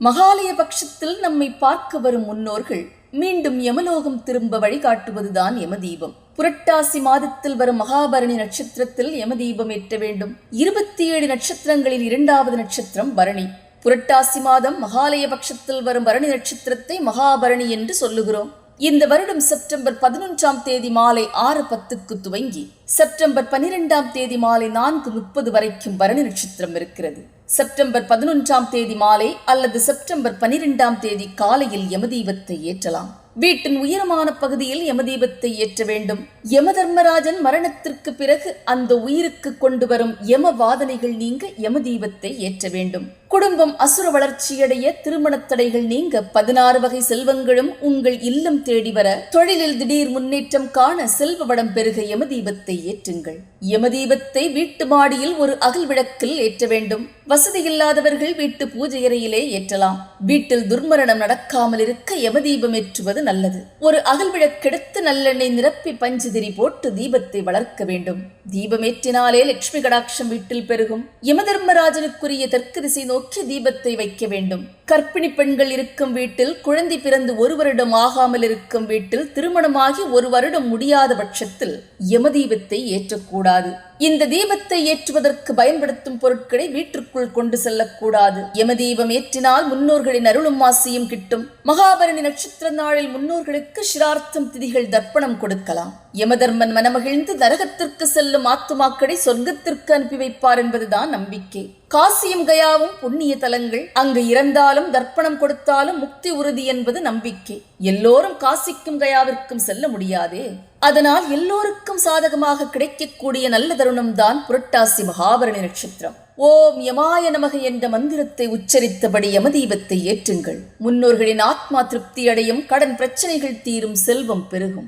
மகாலய பட்சத்தில் நம்மை பார்க்க வரும் முன்னோர்கள் மீண்டும் யமலோகம் திரும்ப வழிகாட்டுவதுதான் யமதீபம். புரட்டாசி மாதத்தில் வரும் மகாபரணி நட்சத்திரத்தில் யமதீபம் ஏற்ற வேண்டும். இருபத்தி ஏழு நட்சத்திரங்களில் இரண்டாவது நட்சத்திரம் பரணி. புரட்டாசி மாதம் மகாலய பட்சத்தில் வரும் பரணி நட்சத்திரத்தை மகாபரணி என்று சொல்லுகிறோம். இந்த வருடம் செப்டம்பர் பதினொன்றாம் தேதி மாலை ஆறு பத்துக்கு துவங்கி செப்டம்பர் பனிரெண்டாம் தேதி மாலை நான்கு முப்பது வரைக்கும் பரணி நட்சத்திரம் இருக்கிறது. செப்டம்பர் பதினொன்றாம் தேதி மாலை அல்லது செப்டம்பர் பனிரெண்டாம் தேதி காலையில் யமதீபத்தை ஏற்றலாம். வீட்டின் உயரமான பகுதியில் யமதீபத்தை ஏற்ற வேண்டும். யம தர்மராஜன் மரணத்திற்கு பிறகு அந்த உயிருக்கு கொண்டு வரும் யம வாதனைகள் நீங்க யமதீபத்தை ஏற்ற வேண்டும். குடும்பம் அசுர வளர்ச்சியடைய திருமணத் தடைகள் நீங்க பதினாறு வகை செல்வங்களும் உங்கள் இல்லம் தேடி வர தொழிலில் திடீர் முன்னேற்றம் காண செல்வ வளம் பெருக யமதீபத்தை ஏற்றுங்கள். யமதீபத்தை வீட்டு மாடியில் ஒரு அகல் விளக்கில் ஏற்ற வேண்டும். வசதி இல்லாதவர்கள் வீட்டு பூஜை அறையிலே ஏற்றலாம். வீட்டில் துர்மரணம் நடக்காமல் இருக்க யமதீபம் ஏற்றுவது நல்லது. ஒரு அகல் விளக்கெடுத்து நல்லெண்ணெய் நிரப்பி பஞ்சுதிரி போட்டு தீபத்தை வளர்க்க வேண்டும். தீபம் ஏற்றினாலே லட்சுமி கடாட்சம் வீட்டில் பெருகும். யமதர்மராஜனுக்குரிய தெற்கு திசை நோக்கி தீபத்தை வைக்க வேண்டும். கர்ப்பிணி பெண்கள் இருக்கும் வீட்டில் குழந்தை பிறந்து ஒரு வருடம் ஆகாமல் இருக்கும் வீட்டில் திருமணமாகி ஒரு வருடம் முடியாத பட்சத்தில் யமதீபத்தை ஏற்றக்கூடாது. இந்த தீபத்தை ஏற்றுவதற்கு பயன்படுத்தும் பொருட்களை வீட்டிற்குள் கொண்டு செல்லக்கூடாது. யமதீபம் ஏற்றினால் முன்னோர்களின் அருளும் ஆசையும் கிட்டும். மகாபரணி நட்சத்திர நாளில் முன்னோர்களுக்கு சிரார்த்தம் திதிகள் தர்ப்பணம் கொடுக்கலாம். யமதர்மன் மனமகிழ்ந்து நரகத்திற்கு செல்லும் ஆத்துமாக்களை சொர்க்கத்திற்கு அனுப்பி வைப்பார் என்பதுதான் நம்பிக்கை. காசியும் கயாவும் புண்ணிய தலங்கள் அங்கு இறந்தாலும் தர்ப்பணம் கொடுத்தாலும் முக்தி உறுதி என்பது நம்பிக்கை. எல்லோரும் காசிக்கும் கயாவிற்கும் செல்ல முடியாதே? அதனால் எல்லோருக்கும் சாதகமாக கிடைக்கக்கூடிய நல்ல தருணம்தான் புரட்டாசி மகாபரணி நட்சத்திரம். ஓம் யமாய நமக என்ற மந்திரத்தை உச்சரித்தபடி யமதீபத்தை ஏற்றுங்கள். முன்னோர்களின் ஆத்மா திருப்தி அடையும் கடன் பிரச்சனைகள் தீரும் செல்வம் பெருகும்.